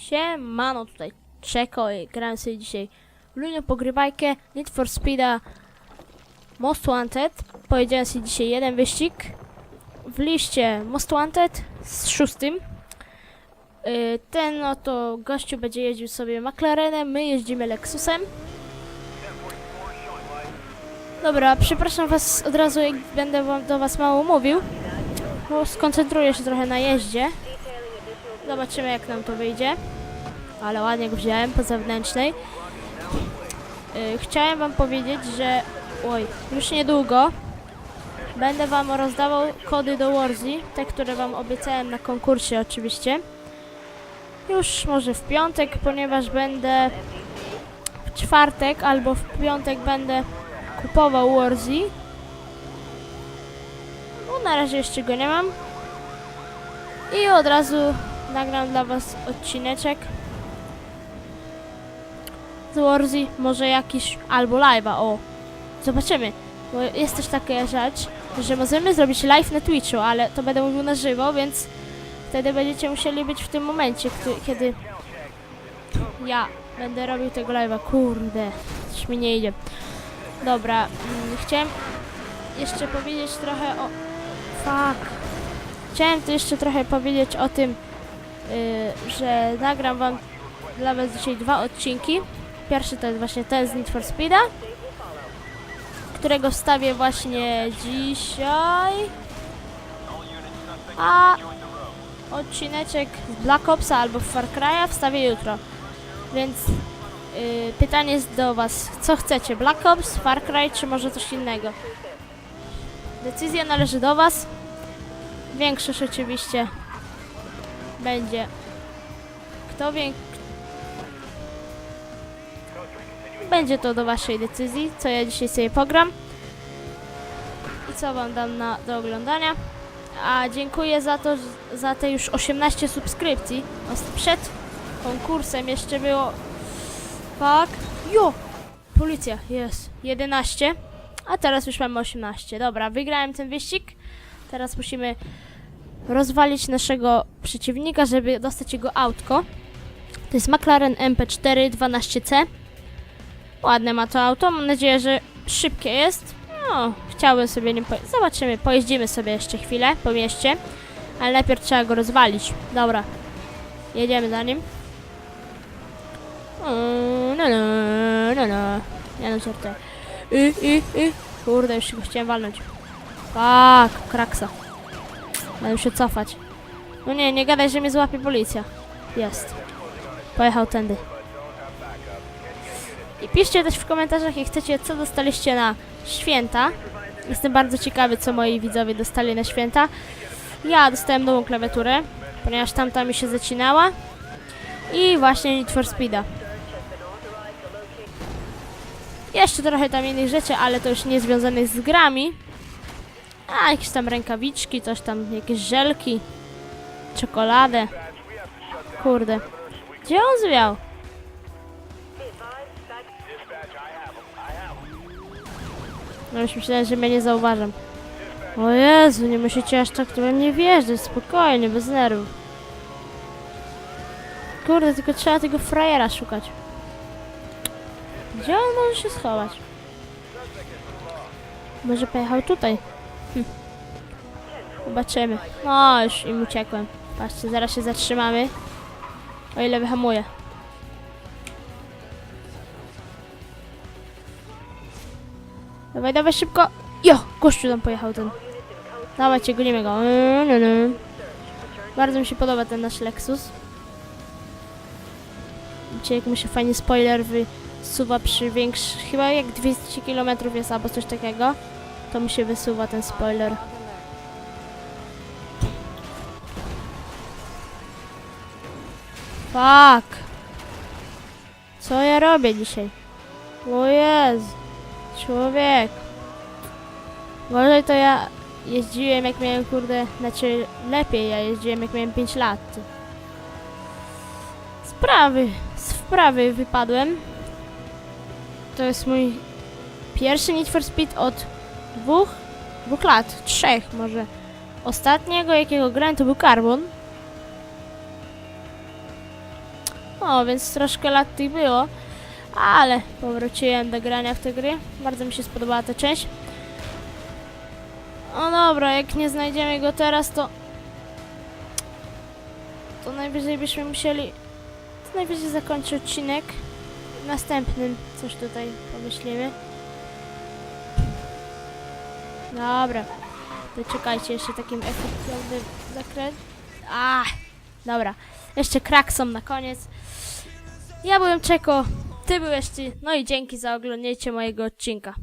Siemano, tutaj Czeko i grałem sobie dzisiaj luźną pogrywajkę Need for Speeda Most Wanted. Powiedziałem sobie dzisiaj jeden wyścig w liście Most Wanted z szóstym. Yy, Ten oto gościu będzie jeździł sobie McLarenem, my jeździmy Lexusem. Dobra, przepraszam was od razu, jak będę wam, do was mało mówił, bo skoncentruję się trochę na jeździe. Zobaczymy jak nam to wyjdzie. Ale ładnie go wziąłem po zewnętrznej. Yy, chciałem wam powiedzieć, że oj, już niedługo będę wam rozdawał kody do Warzy, te, które wam obiecałem na konkursie oczywiście. Już może w piątek, ponieważ będę w czwartek albo w piątek będę kupował Warzy. No na razie jeszcze go nie mam. I od razu nagram dla was odcineczek z Warzy, może jakiś albo live'a, o. Zobaczymy, bo jest też taka rzecz, że możemy zrobić live na Twitchu, ale to będę mówił na żywo, więc wtedy będziecie musieli być w tym momencie, kiedy ja będę robił tego live'a. Kurde, coś mi nie idzie. Dobra, mm, chciałem jeszcze powiedzieć trochę o... Fuck. Chciałem tu jeszcze trochę powiedzieć o tym, że nagram wam dla was dzisiaj dwa odcinki. Pierwszy to jest właśnie ten z Need for Speeda, którego wstawię właśnie dzisiaj. A odcineczek z Black Opsa albo Far Cry'a wstawię jutro. Więc yy, pytanie jest do was, co chcecie? Black Ops, Far Cry czy może coś innego? Decyzja należy do was. Większość oczywiście będzie. Kto wie, Będzie to do waszej decyzji, co ja dzisiaj sobie pogram i co wam dam na, do oglądania. A dziękuję za to, za te już 18 subskrypcji. Os- Przed konkursem jeszcze było... Fuck. Jo! Policja, jest. 11. A teraz już mamy 18. Dobra, wygrałem ten wyścig. Teraz musimy rozwalić naszego przeciwnika, żeby dostać jego autko. To jest McLaren MP4 12C. Ładne ma to auto, mam nadzieję, że szybkie jest. No, chciałbym sobie nim pojeździć. Zobaczymy, pojeździmy sobie jeszcze chwilę po mieście. Ale najpierw trzeba go rozwalić. Dobra, jedziemy za nim. No, no, no, no. Nie no, żartuję. Y, y, y. Kurde, już go chciałem walnąć. Tak, kraksa. Będę się cofać. No nie, nie gadaj, że mnie złapie policja. Jest. Pojechał tędy. I piszcie też w komentarzach, jak chcecie, co dostaliście na święta. Jestem bardzo ciekawy, co moi widzowie dostali na święta. Ja dostałem nową klawiaturę, ponieważ tamta mi się zacinała. I właśnie Need for Speeda. Jeszcze trochę tam innych rzeczy, ale to już nie związanych z grami. A, jakieś tam rękawiczki, coś tam, jakieś żelki, czekoladę. Kurde. Gdzie on zwiał? No już myślałem, że mnie nie zauważam. O Jezu, nie musicie aż tak we mnie wjeżdżać, spokojnie, bez nerwów. Kurde, tylko trzeba tego frajera szukać. Gdzie on może się schować? Może pojechał tutaj? Hm. Zobaczymy. No, już im uciekłem. Patrzcie, zaraz się zatrzymamy. O ile wyhamuję. Dawaj, dawaj szybko. Jo, gościu tam pojechał ten. Dawajcie, gonimy go. Bardzo mi się podoba ten nasz Lexus. Widzicie, jak mu się fajnie spoiler wysuwa przy większym... Chyba jak 200 km jest albo coś takiego. To mu się wysuwa ten spoiler. Fuck. Co ja robię dzisiaj? O Jezu. Człowiek. Gorzej to ja jeździłem jak miałem kurde, znaczy lepiej ja jeździłem jak miałem 5 lat. Sprawy, z wprawy wypadłem. To jest mój pierwszy Need for Speed od dwóch, dwóch lat, trzech może. Ostatniego jakiego grałem to był Carbon. No, więc troszkę lat tych było, ale powróciłem do grania w te gry. Bardzo mi się spodobała ta część. No dobra, jak nie znajdziemy go teraz, to... To najwyżej byśmy musieli... To najwyżej zakończyć odcinek. W następnym coś tutaj pomyślimy. Dobra. To czekajcie, jeszcze takim efektownym zakręt. A, dobra. Jeszcze krakson na koniec. Ja byłem Czeko, ty byłeś ty. No i dzięki za oglądnięcie mojego odcinka.